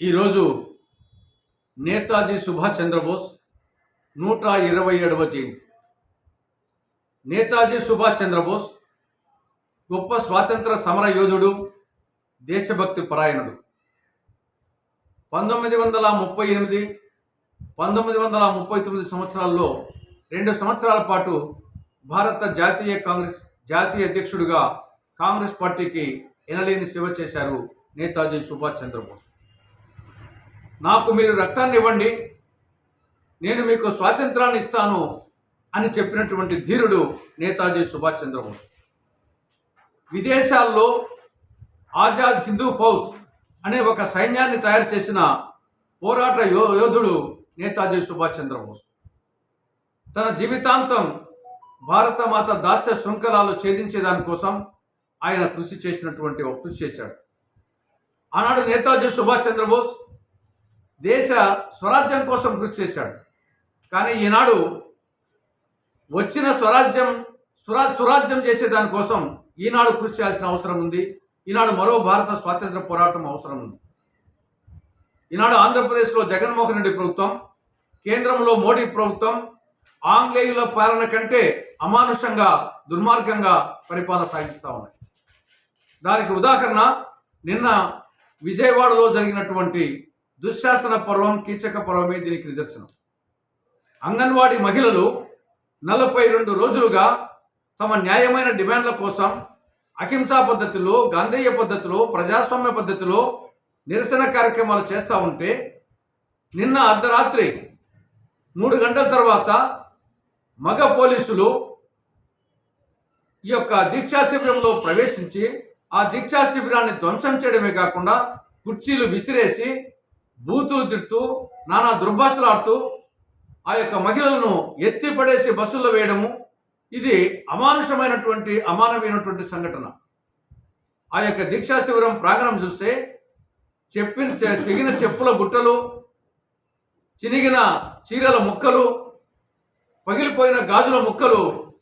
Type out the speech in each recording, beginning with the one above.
ఈరోజు నేతాజీ సుభాష్ చంద్రబోస్ నూట ఇరవై ఏడవ జయంతి. నేతాజీ సుభాష్ చంద్రబోస్ గొప్ప స్వాతంత్ర సమర యోధుడు దేశభక్తి పరాయణుడు. పంతొమ్మిది వందల ముప్పై ఎనిమిది పంతొమ్మిది వందల ముప్పై తొమ్మిది సంవత్సరాల్లో రెండు సంవత్సరాల పాటు భారత జాతీయ కాంగ్రెస్ జాతీయ అధ్యక్షుడిగా కాంగ్రెస్ పార్టీకి ఎనలేని సేవ చేశారు నేతాజీ సుభాష్ చంద్రబోస్. నాకు మీరు రక్తాన్ని ఇవ్వండి నేను మీకు స్వాతంత్రాన్ని ఇస్తాను అని చెప్పినటువంటి ధీరుడు నేతాజీ సుభాష్ చంద్రబోస్. విదేశాల్లో ఆజాద్ హిందూ ఫౌజ్ అనే ఒక సైన్యాన్ని తయారు చేసిన పోరాట యో యోధుడు నేతాజీ సుభాష్ చంద్రబోస్. తన జీవితాంతం భారతమాత దాస్య శృంఖలాలు ఛేదించేదానికోసం ఆయన కృషి చేసినటువంటి ఒక కృషి చేశాడు. ఆనాడు నేతాజీ సుభాష్ చంద్రబోస్ దేశ స్వరాజ్యం కోసం కృషి చేశాడు. కానీ ఈనాడు వచ్చిన స్వరాజ్యం స్వరా స్వరాజ్యం చేసేదానికోసం ఈనాడు కృషి చేయాల్సిన అవసరం ఉంది. ఈనాడు మరో భారత స్వాతంత్ర పోరాటం అవసరం ఉంది. ఈనాడు ఆంధ్రప్రదేశ్లో జగన్మోహన్ రెడ్డి ప్రభుత్వం కేంద్రంలో మోడీ ప్రభుత్వం ఆంగ్లేయుల పాలన కంటే అమానుషంగా దుర్మార్గంగా పరిపాలన సాగిస్తూ ఉన్నాయి. దానికి ఉదాహరణ నిన్న విజయవాడలో జరిగినటువంటి దుశ్శాసన పర్వం కీచక పర్వమే దీనికి నిదర్శనం. అంగన్వాడీ మహిళలు నలభై రెండు రోజులుగా తమ న్యాయమైన డిమాండ్ల కోసం అహింసా పద్ధతిలో గాంధేయ పద్ధతిలో ప్రజాస్వామ్య పద్ధతిలో నిరసన కార్యక్రమాలు చేస్తూ ఉంటే నిన్న అర్ధరాత్రి మూడు గంటల తర్వాత మగ పోలీసులు ఈ యొక్క దీక్షా శిబిరంలో ప్రవేశించి ఆ దీక్షా శిబిరాన్ని ధ్వంసం చేయడమే కాకుండా కుర్చీలు విసిరేసి బూతులు తిడుతూ నానా దుర్భాషలాడుతూ ఆ యొక్క మహిళలను ఎత్తి పడేసి బస్సుల్లో వేయడము ఇది అమానుషమైనటువంటి అమానవీయమైనటువంటి సంఘటన. ఆ యొక్క దీక్షా శిబిరం ప్రాంగణం చూస్తే చెప్పిన తెగిన చెప్పుల గుట్టలు చినిగిన చీరల ముక్కలు పగిలిపోయిన గాజుల ముక్కలు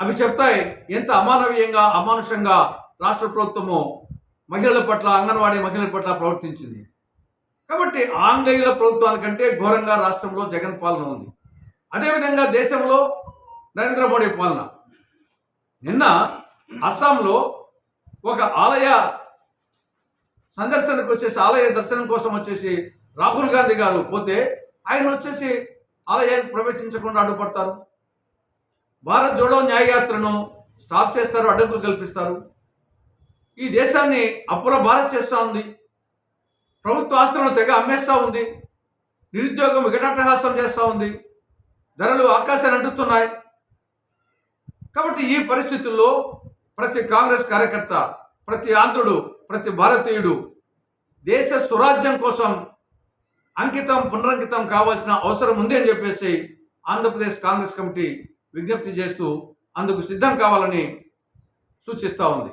అవి చెప్తాయి ఎంత అమానవీయంగా అమానుషంగా రాష్ట్ర ప్రభుత్వము మహిళల పట్ల అంగన్వాడీ మహిళల పట్ల ప్రవర్తించింది. కాబట్టి ఆంగ్లేయుల ప్రభుత్వానికంటే ఘోరంగా రాష్ట్రంలో జగన్ పాలన ఉంది. అదేవిధంగా దేశంలో నరేంద్ర మోడీ పాలన. నిన్న అస్సాంలో ఒక ఆలయ సందర్శనకు వచ్చేసి ఆలయ దర్శనం కోసం వచ్చేసి రాహుల్ గాంధీ గారు పోతే ఆయన వచ్చేసి ఆలయానికి ప్రవేశించకుండా అడ్డుపడతారు. భారత్ జోడో న్యాయయాత్రను స్టాప్ చేస్తారు అడ్డంకులు కల్పిస్తారు. ఈ దేశాన్ని అప్పుల భారత్ చేస్తూ ఉంది. ప్రభుత్వ ఆస్తులను తెగ అమ్మేస్తూ ఉంది. నిరుద్యోగం వికటాటహాసం చేస్తూ ఉంది. ధరలు ఆకాశాన్ని అంటుతున్నాయి. కాబట్టి ఈ పరిస్థితుల్లో ప్రతి కాంగ్రెస్ కార్యకర్త ప్రతి ఆంధ్రుడు ప్రతి భారతీయుడు దేశ స్వరాజ్యం కోసం అంకితం పునరంకితం కావాల్సిన అవసరం ఉంది అని చెప్పేసి ఆంధ్రప్రదేశ్ కాంగ్రెస్ కమిటీ విజ్ఞప్తి చేస్తూ అందుకు సిద్ధం కావాలని సూచిస్తూ ఉంది.